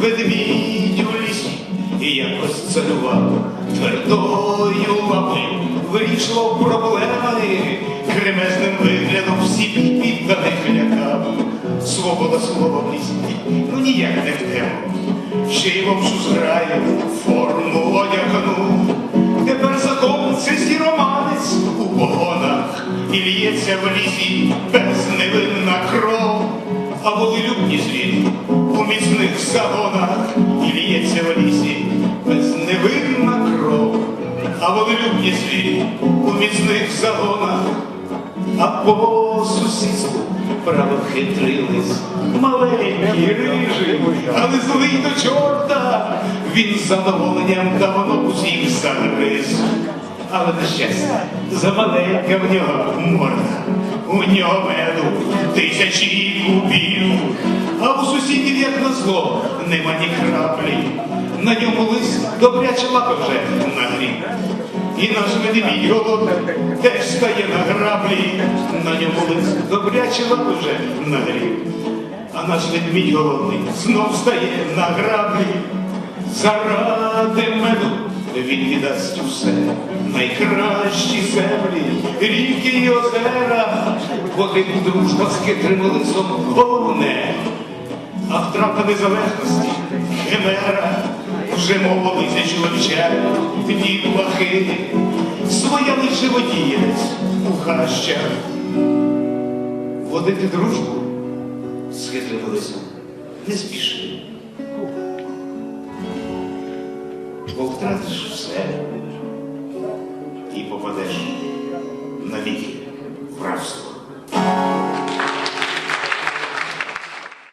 Ведмідь у лісі і якось царював твердою лапою вирішував проблеми, кремезним виглядом всі підданих лякав. Свобода слова в лісі, ну ніяк не в тему. Ще й вовчу зграю форму одягнув. Тепер закон це сіроманець у погонах і лється в лісі безневинна кров. А волелюбні звірі у міцних загонах і лється в лісі безневинна кров. А волелюбні звірі у міцних загонах, а по сусідству право хитрились маленький рижий, але злий до чорта. Він з задоволенням давно усіх загриз. Але на щастя, замаленька в нього морда, у нього меду тисячі кубів, а у сусідів, як назло, нема ні краплі. На ньому лист добряче лапи вже нагрів. І наш ведмідь голодний теж стає на граблі, на ньому лист добряче лапи вже нагрів. А наш ведмідь голодний знов стає на граблі. Заради меду він віддасть усе, найкращі землі, ріки й озера, поки дружба з хитрим лисом головне, а втрата незалежності химера, вже мовилися чоловіча, дітлахи, своя лише водієць у хащах. Водити дружбу з хитрим лисом не спіши. бо втратиш все і попадеш навіки в рабство.